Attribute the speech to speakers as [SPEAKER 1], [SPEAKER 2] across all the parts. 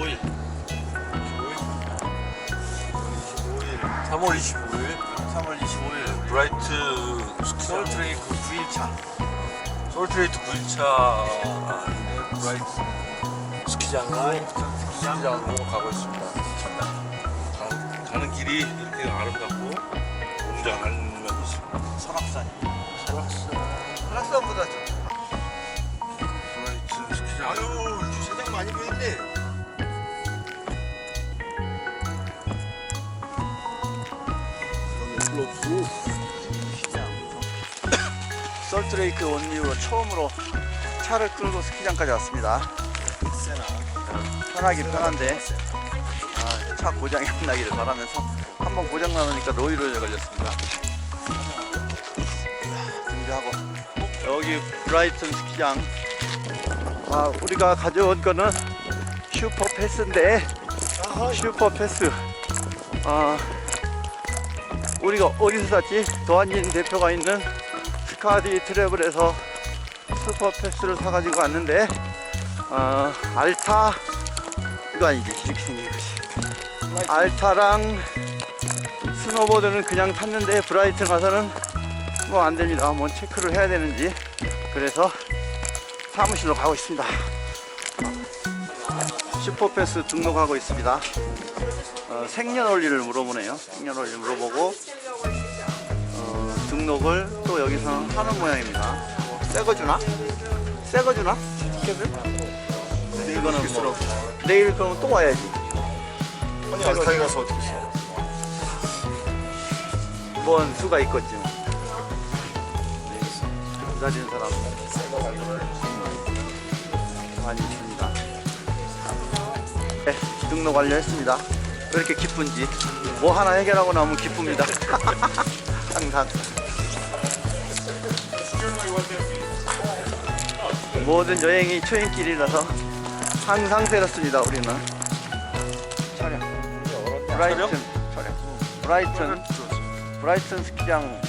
[SPEAKER 1] 25일
[SPEAKER 2] 3월 25일.
[SPEAKER 1] 3월 25일.
[SPEAKER 2] 브라이트 스키장.
[SPEAKER 1] 서울트레이크 9일차.
[SPEAKER 2] 솔트레이트 9일차. 브라이트 스키장으로 스키장으로 가고 있습니다. 가, 가는 길이 이렇게 아름답고 웅장한 면이 있습니다.
[SPEAKER 1] 설악산이
[SPEAKER 2] 설악산.
[SPEAKER 1] 설악산보다 좀
[SPEAKER 2] 브라이트 스키장.
[SPEAKER 1] 아유 주차장 많이 보이네 솔트레이크 온 이후로 처음으로 차를 끌고 스키장까지 왔습니다. 편하긴 편한데 아, 차 고장이 안 나기를 바라면서 한 번 고장 나니까 로이로에 걸렸습니다. 준비하고. 여기 브라이튼 스키장. 아, 우리가 가져온 거는 슈퍼 패스인데 슈퍼 패스. 아, 우리가 어디서 샀지? 도한진 대표가 있는 스카디 트래블에서 슈퍼 패스를 사가지고 왔는데 어, 알타 이거 아니지 이렇게 생긴 것이 알타랑 스노보드는 그냥 탔는데 브라이튼 가서는 뭐 안 됩니다. 뭔 체크를 해야 되는지 그래서 사무실로 가고 있습니다. 슈퍼패스 등록하고 있습니다. 어, 생년월일을 물어보네요. 생년월일 물어보고 어, 등록을 또 여기서 하는 모양입니다. 새거 주나? 새거 주나? 티켓을? 이거는 뭐 내일 그럼 또 와야지.
[SPEAKER 2] 아니 알타에 가서 어떻게 써?
[SPEAKER 1] 뭔 수가 있겠지. 뭐. 기다리는 사람 많이 줍니다. 네, 등록 완료했습니다. 왜 이렇게 기쁜지 뭐 하나 해결하고 나면 기쁩니다. 항상 모든 여행이 초행길이라서 항상 새롭습니다. 우리는 촬영 브라이튼 촬영 브라이튼 브라이튼 스키장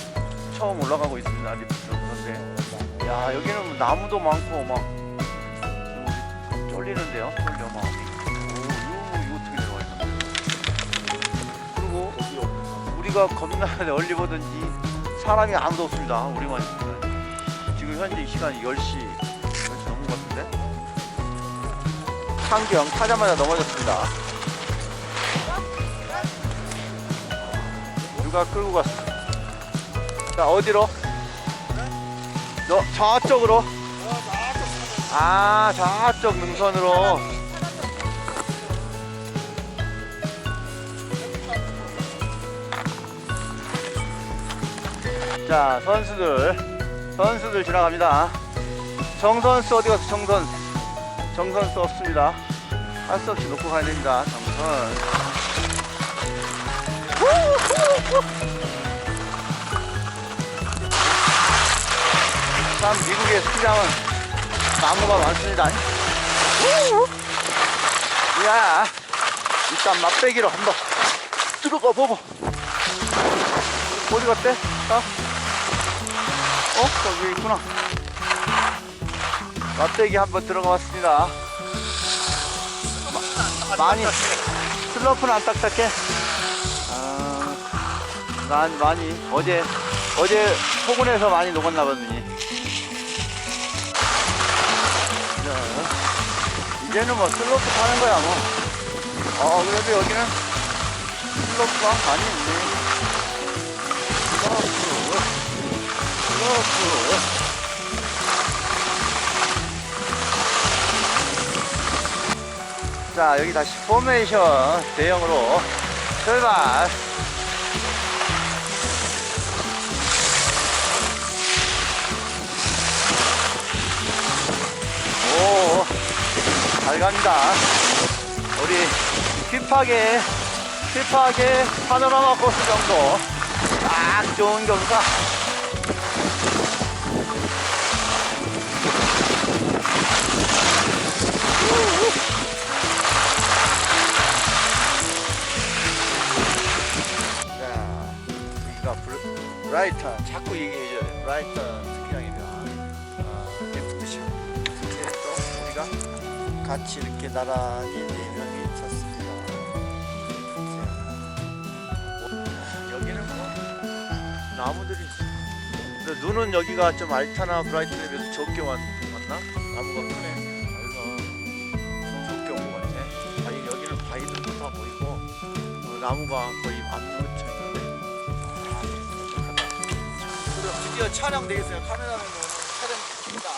[SPEAKER 1] 처음 올라가고 있습니다. 리프트 그런데 야 여기는 뭐 나무도 많고 막 쫄리는데요. 쫄려 있는데? 그리고 우리가 겁나 얼리 보든지 사람이 아무도 없습니다. 우리만 있습니다. 지금 현재 시간이 10시 10시 상경 타자마자 넘어졌습니다. 누가 끌고 갔어? 자 어디로? 너 저쪽으로? 아 저쪽 능선으로. 자 선수들 선수들 지나갑니다. 정 선수 어디 갔어? 정 선 정선수 없습니다. 할 수 없이 놓고 가야 됩니다. 정선. 참 미국의 스키장은 나무가 많습니다. 야, 일단 맛배기로 한번 들어가 보고. 어디 갔대? 어? 어? 저기 있구나. 맛배기 한번 들어가 봤습니다. 마- 많이 슬로프는 안 딱딱해. 아, 난 많이 어제 어제 포근해서 많이 녹았나 보더니. 자, 이제는 뭐 슬로프 타는 거야 뭐. 어 그래도 여기는 슬로프가 많이 있네. 슬로프, 슬로프. 자 여기 다시 포메이션 대형으로 출발. 오, 잘 갑니다. 우리 휘파게, 휘파게 파노라마 코스 정도. 딱 좋은 경사. 라- 브라이턴. 자꾸 얘기해줘요. 브라이턴 스키장입니다. 아, 리프트샵. 이제 또 우리가 같이 이렇게 나란히 네 명이 괜찮습니다. 여기는 뭐 나무들이 있어. 근데 눈은 여기가 좀 알타나 브라이튼에 비해서 적게 왔, 왔나? 나무가 크네. 어, 나무가 거의 드디어 촬영 되겠어요. 카메라맨 오늘 촬영 중입니다.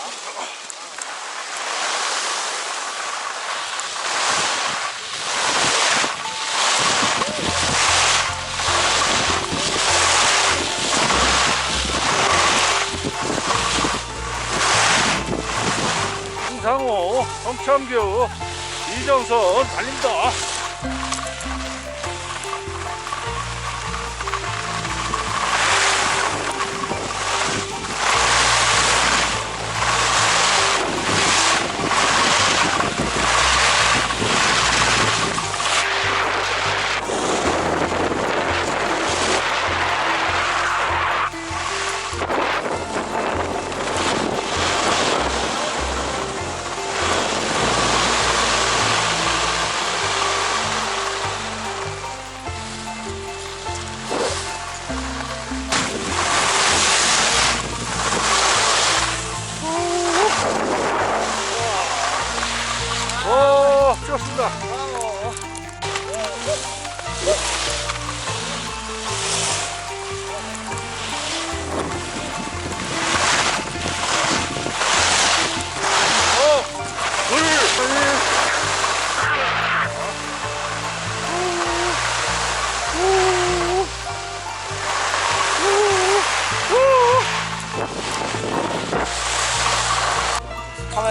[SPEAKER 2] 상호, 성창교, 이정선 달린다.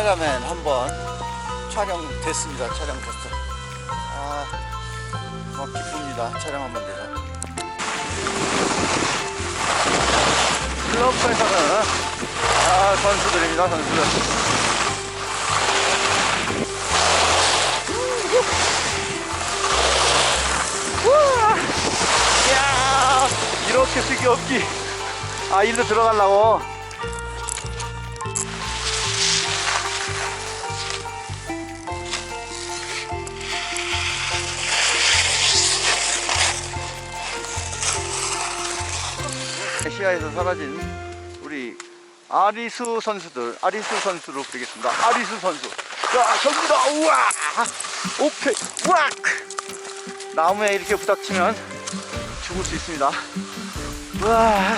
[SPEAKER 1] 카메라맨 한번 촬영 됐습니다. 촬영 됐어. 아, 뭐 기쁩니다. 촬영 한번 돼서. 클럽에서는 아 선수들입니다. 선수들. 우와! 이렇게 쓰기 없기. 아, 일로 들어가려고. 시야에서 사라진 우리 아리수 선수들, 아리수 선수로 부르겠습니다. 아리수 선수. 자, 저기다, 우와! 오페, 우악! 나무에 이렇게 부닥치면 죽을 수 있습니다. 우와!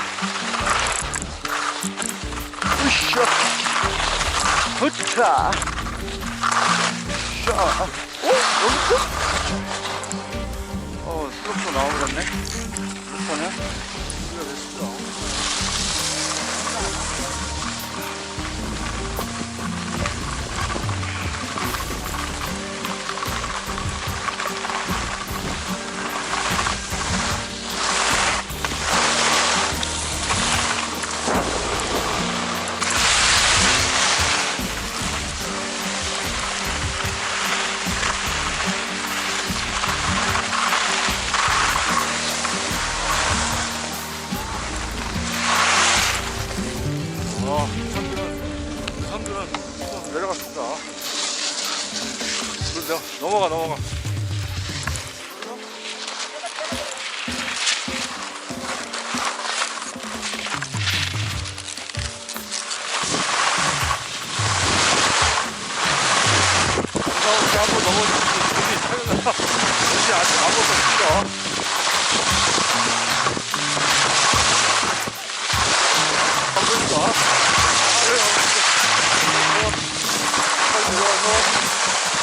[SPEAKER 1] 으쌰! 으차! 샤! 어? 여기 있어? 어, 슬로프 나와버렸네. 슬로프네.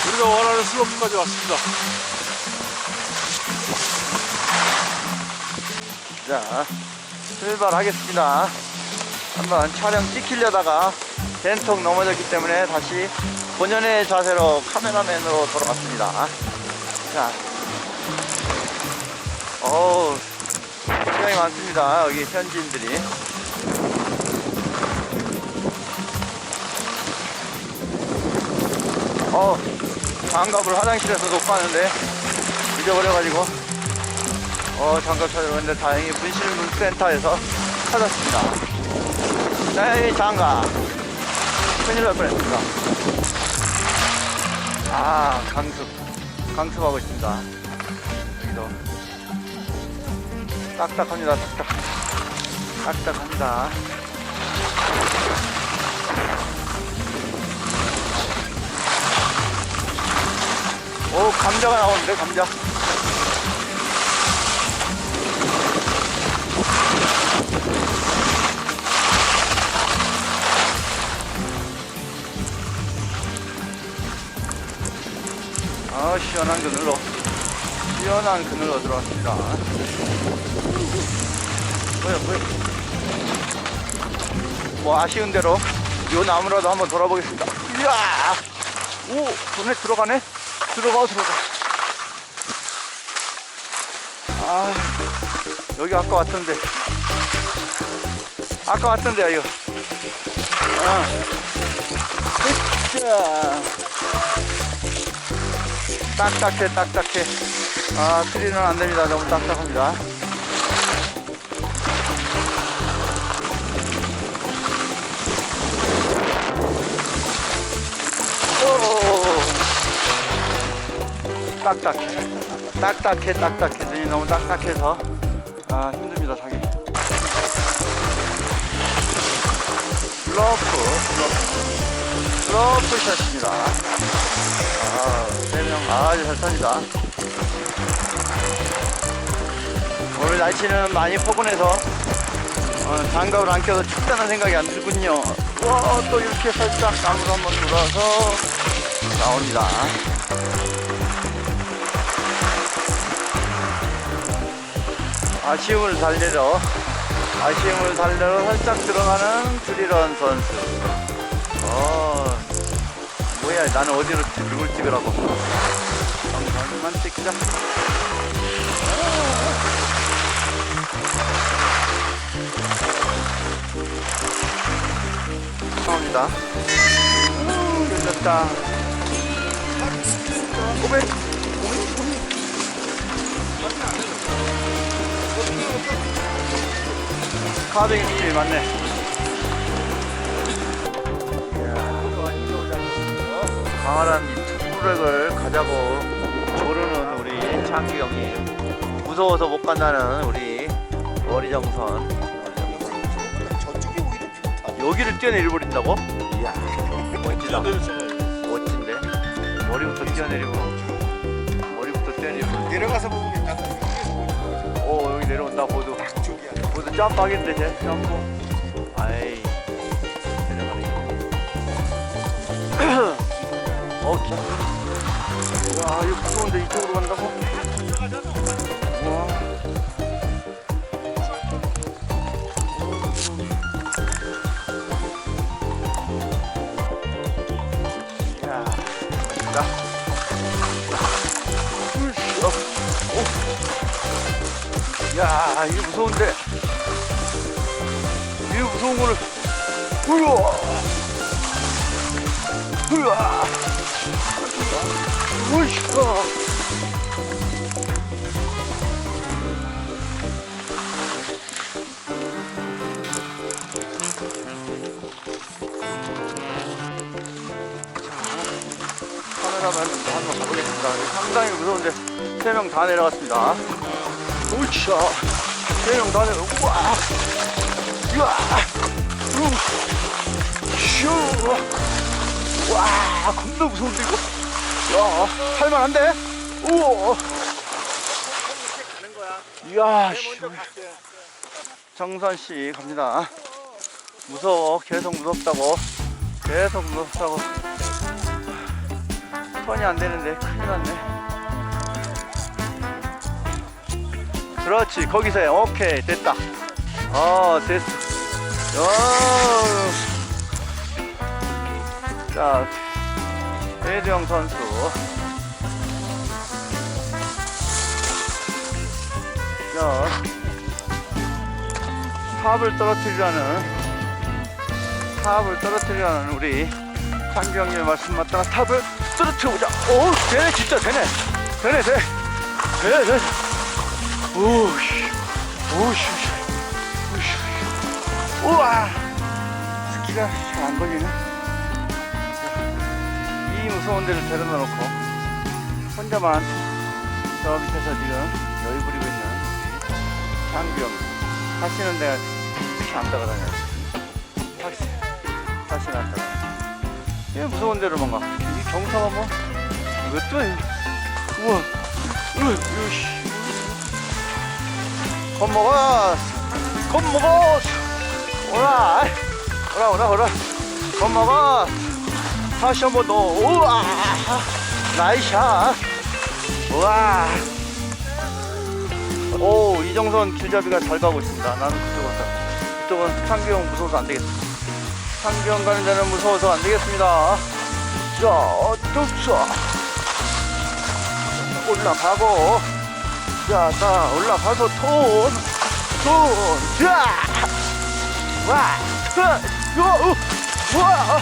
[SPEAKER 2] 우리가 원하는 슬로프까지 왔습니다.
[SPEAKER 1] 자, 출발하겠습니다. 한번 촬영 찍히려다가 벤톡 넘어졌기 때문에 다시 본연의 자세로 카메라맨으로 돌아왔습니다. 자, 어우, 시간이 많습니다. 여기 현지인들이. 어, 장갑을 화장실에서 놓고 왔는데 잊어버려가지고 어 장갑 찾아봤는데 다행히 분실물센터에서 찾았습니다. 네, 장갑. 큰일 날 뻔했습니다. 아, 강습. 강습하고 있습니다. 여기도 딱딱합니다. 딱딱. 딱딱합니다. 오 감자가 나오는데 감자. 아 시원한 그늘로. 시원한 그늘로 들어왔습니다. 뭐야 뭐야 뭐 아쉬운 대로 요 나무라도 한번 돌아보겠습니다. 이야! 오 손에 들어가네 들어가 들어가. 아 여기 아까 왔던데. 아까 왔던데 이거. 아. 딱딱해 딱딱해. 아 트리는 안됩니다. 너무 딱딱합니다 딱딱해. 딱딱해 딱딱해. 눈이 너무 딱딱해서. 아 힘듭니다 사기. 슬로프 슬로프. 슬로프 샷입니다. 아, 세 명. 아주 잘 탑니다. 오늘 날씨는 많이 포근해서 어, 장갑을 안 껴서 춥다는 생각이 안 들군요. 와, 또 이렇게 살짝 나무로 한번 돌아서 나옵니다. 아쉬움을 달래러, 아쉬움을 달래러 살짝 들어가는 드리런 선수. 어, 뭐야 나는 어디로 찍- 누굴 찍으라고. 영상만 찍자. 감사합니다. 끝났다. 오백 카빙이 느낌이 맞네 강활한 이 투구렉을 가자고 조르는 우리 창규 형이 무서워서 못 간다는 우리 머리정선
[SPEAKER 3] 저쪽이 오히려 좋다.
[SPEAKER 1] 여기를 뛰어내려 버린다고? 이야 멋지다 멋진데 머리부터 뛰어내리고 머리부터 뛰어내리고
[SPEAKER 3] 내려가서 보면 괜찮다.
[SPEAKER 1] 오 여기 내려온다 보드 보드 점프하겠는데 쟤 점프 아이 내려가네 어 기... 와 이거 무서운데 이쪽으로 간다고? 우와 야 으쌰. 오. 야 이거 무서운데 무서운 거를 우와 우와 우와 카메라맨도 한번 가보겠습니다. 상당히 무서운데 세 명 다 내려갔습니다. 우차 세명 다 내려. 우와 우 와 겁나 무서운데 이거. 야 할만한데? 우와. 이야 씨. 정선 씨 갑니다. 무서워 계속 무섭다고 계속 무섭다고 턴이 안 되는데 큰일 났네. 그렇지 거기서 해 오케이 됐다 어 됐어. 어. 자 배주영 선수. 자 탑을 떨어뜨리려는 탑을 떨어뜨리려는 우리 장경님의 말씀 맞다가 탑을 떨어뜨려보자. 오 되네 진짜 되네. 되네 돼. 되네. 오씨, 오씨, 우와, 스키가 잘 안 걸리네. 이 무서운 데를 데려다 놓고 혼자만 저 밑에서 지금 여유 부리고 있는 장병 다시는 내가 안 따라다녀 다시 다시는 안 따라다녀 얘 무서운 데로 뭔가. 이 경사가 뭐 왜또 우와. 으 으씨. 겁먹어. 겁먹어 오라. 오라 오라 오라. 겁먹어. 다시 한 번 더 우와. 나이샷 우와. 오 이정선 길잡이가 잘 가고 있습니다. 나는 그쪽으로 가 그쪽은 창규형 무서워서 안 되겠어. 창규형 가는 데는 무서워서 안 되겠습니다. 자 뚝자 올라가고. 자, 자 올라가고 톤, 톤, 자, 와, 자, 요, 우, 와,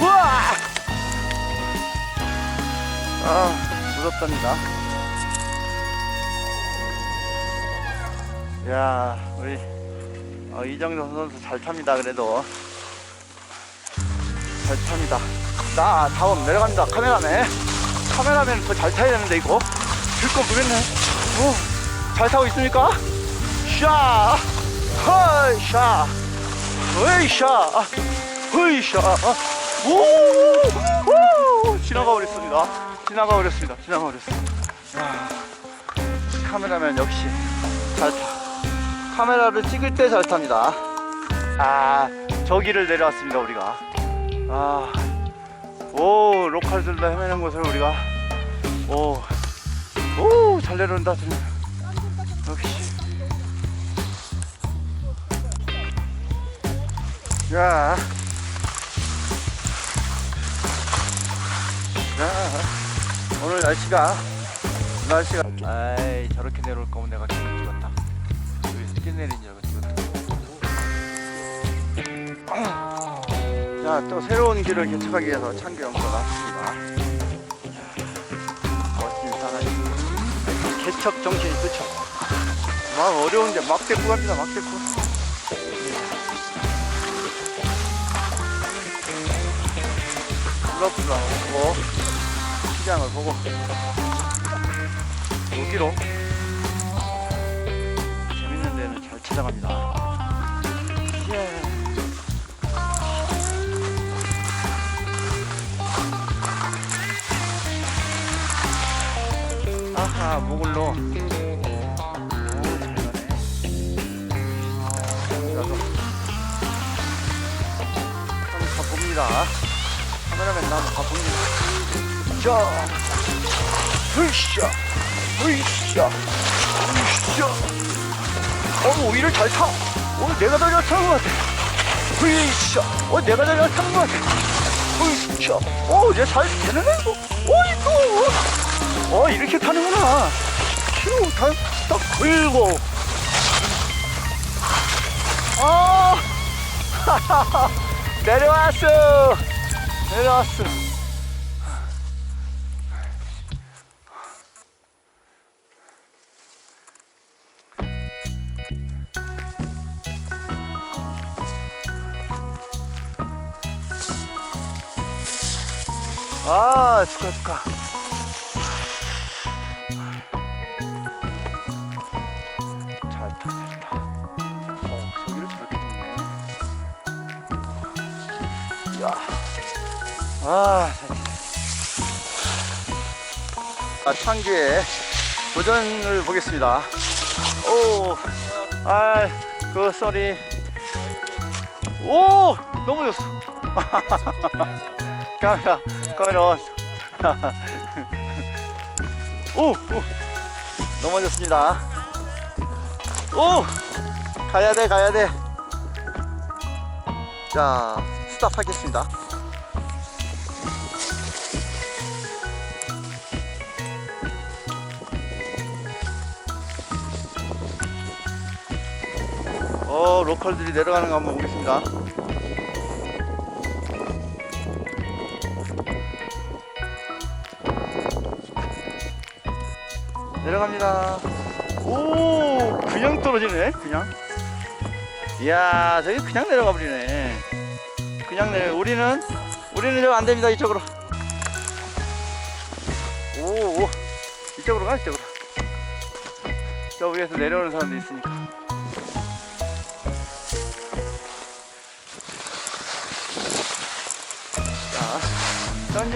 [SPEAKER 1] 와. 아, 무섭답니다. 야, 우리 어, 이정선 선수 잘 탑니다. 그래도 잘 탑니다. 나 다음 내려간다. 카메라맨. 카메라맨 더잘 타야 되는데 이거 들거 모르겠네. 오, 잘 타고 있습니까? 샤, 허이 샤, 허이 샤, 허이 샤. 오, 오, 지나가 버렸습니다. 지나가 버렸습니다. 지나가 버렸습니다. 야, 카메라맨 역시 잘 타. 카메라를 찍을 때 잘 탑니다. 아, 저기를 내려왔습니다 우리가. 아, 오 로컬들도 헤매는 곳을 우리가 오, 오, 잘 내려온다. 역시. 야, 야, 오늘 날씨가 날씨가 아이 저렇게 내려올 거면 내가 기분 찍었다. 여기서 뛰내린 줄 알고 찍었다. 자, 또 새로운 길을 개척하기 위해서 창규 형도 나왔습니다. 멋진 사나이. 개척 정신이 그쵸? 막 어려운데 막 데리고 갑니다, 막 데리 고. 불러불러 보고, 시장을 보고, 여기로 재밌는 데는 잘 찾아갑니다. 예. 아하 목을로 한번 가봅니다 카메라맨 나 한번 가봅니다. 자 으쌰 으쌰 으쌰. 어 오히려 잘타. 오늘 내가 더 잘 타는 것 같아. 으쌰 어 내가 더 잘 타는 것 같아. 으쌰. 어 얘잘 되네 이거? 어이구 어 이렇게 타는구나. 휴, 다, 딱 걸고 아 내려왔어 내려왔어. 아 축하 축하 아. 아, 창규의 도전을 보겠습니다. 오, 아, 그 썰이. 오, 넘어졌어. 카메라, 카메라 온. 오, 오, 넘어졌습니다. 오! 가야 돼, 가야 돼. 자, 스탑하겠습니다. 어, 로컬들이 내려가는 거 한번 보겠습니다. 내려갑니다. 오, 그냥 떨어지네, 그냥. 이야, 저기 그냥 내려가 버리네. 그냥 내려. 우리는, 우리는 저안 됩니다, 이쪽으로. 오, 오. 이쪽으로 가, 이쪽으로. 저 위에서 내려오는 사람도 있으니까.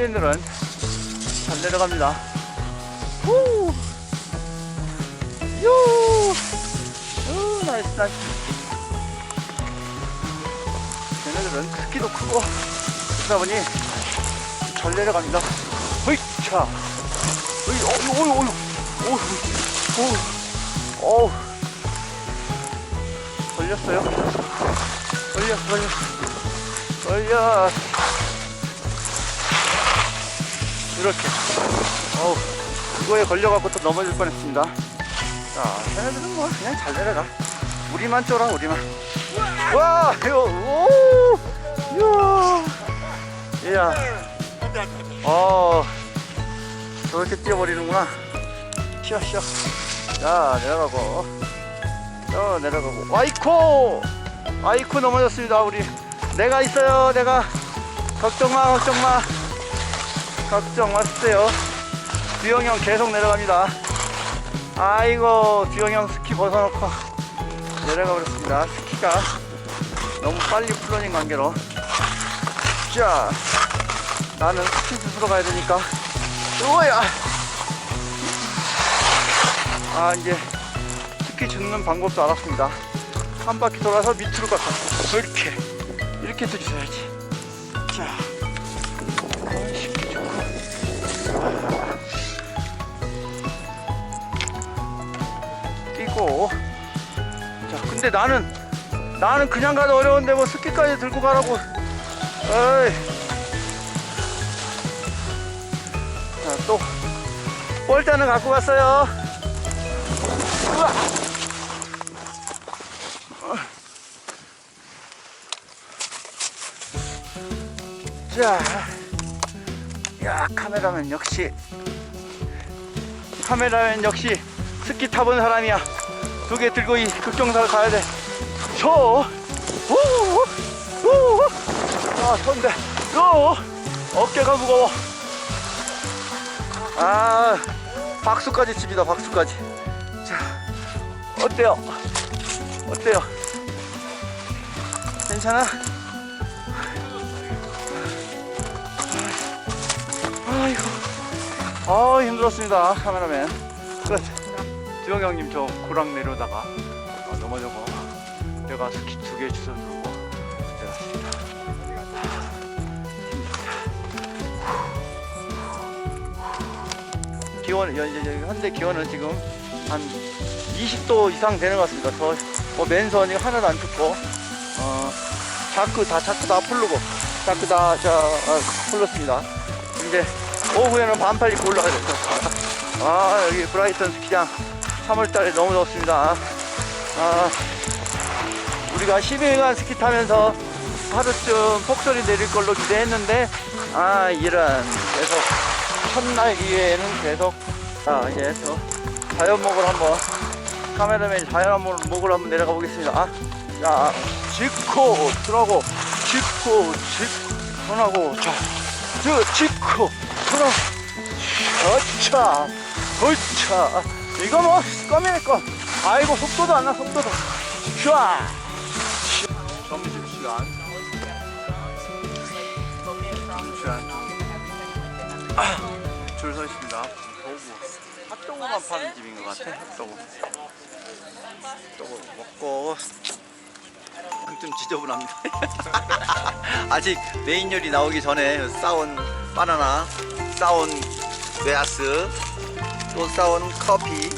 [SPEAKER 1] 현지인들은 잘 내려갑니다. 후! 요! 오, 나이스, 나이스. 얘네들은 크기도 크고, 그러다 보니 잘 내려갑니다. 허이차! 어이, 어이, 어이, 어이, 어이, 어이, 어우. 걸렸어요. 걸렸어, 걸렸어. 걸렸어. 이렇게. 어우, 이거에 걸려갖고 또 넘어질 뻔 했습니다. 자, 걔네들은 뭐 그냥 잘 내려가. 우리만 쫄아, 우리만. 와, 이거, 오! 이야. 이야. 어, 저렇게 뛰어버리는구나. 쉬어, 쉬어. 자, 내려가고. 저, 내려가고. 아이코! 아이코 넘어졌습니다, 우리. 내가 있어요, 내가. 걱정 마, 걱정 마. 걱정 마세요. 두영이 형 계속 내려갑니다. 아이고, 두영이 형 스키 벗어놓고 내려가 버렸습니다. 스키가 너무 빨리 풀어진 관계로. 자, 나는 스키 주스러 가야 되니까. 우야! 아, 이제 스키 줍는 방법도 알았습니다. 한 바퀴 돌아서 밑으로 가서 이렇게, 이렇게 해주셔야지. 자, 뛰고. 자, 근데 나는, 나는 그냥 가도 어려운데 뭐 스키까지 들고 가라고. 어이. 자, 또 볼단은 갖고 갔어요. 우와. 자, 야 카메라맨 역시 카메라맨 역시 스키 타본 사람이야. 두 개 들고 이 극경사를 가야 돼. 저, 오, 오, 아, 손대, 요, 어깨가 무거워. 아 박수까지 칩니다 박수까지. 자 어때요? 어때요? 괜찮아? 아이고. 아 힘들었습니다 카메라맨. 끝 주영 형님 저 고랑 내려다가 어, 넘어져고 내가 스키 두 개 주워 들고 내려왔습니다 기온 여- 여- 여- 현재 기온은 지금 한 20도 이상 되는 것 같습니다. 더, 뭐 맨선이 하나도 안 춥고 어, 자크 다 자크 다 풀르고 자크 다 자, 아, 풀렀습니다. 이제 오후에는 반팔 입고 올라가야 될 것 같습니다. 아 여기 브라이턴 스키장 3월달에 너무 덥습니다. 아 우리가 10일간 스키 타면서 하루쯤 폭설이 내릴 걸로 기대했는데 아 이런 계속 첫날 이후에는 계속 자 이제 또 자연목을 한번 카메라맨 자연목을 한번 내려가 보겠습니다 아, 자 짚고 들어가고 짚고 짚 손하고 자저 짚고 손하고 어차 어차 이거 뭐 껌이네 껌 아이고 속도도 안나 속도도 슈아 점심시간 점심시간 줄서 있습니다. 도구. 핫도그만 파는 집인 것 같아. 핫도그. 핫도그 먹고 좀 지저분합니다. 아직 메인 요리 나오기 전에 싸온 바나나, 싸온 메아스, 또 싸온 커피.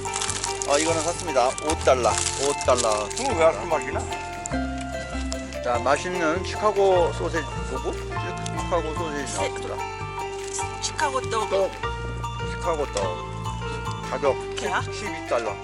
[SPEAKER 1] 어 이거는 샀습니다. 5달러, 5달러.
[SPEAKER 2] 이거 왜 이렇게 맛이나?
[SPEAKER 1] 자 맛있는 시카고 소세지 보고 시카고 소세지 나왔더라.
[SPEAKER 4] 시카고 떡
[SPEAKER 1] 떡 시카고 떡 가격
[SPEAKER 4] 야?
[SPEAKER 1] 12달러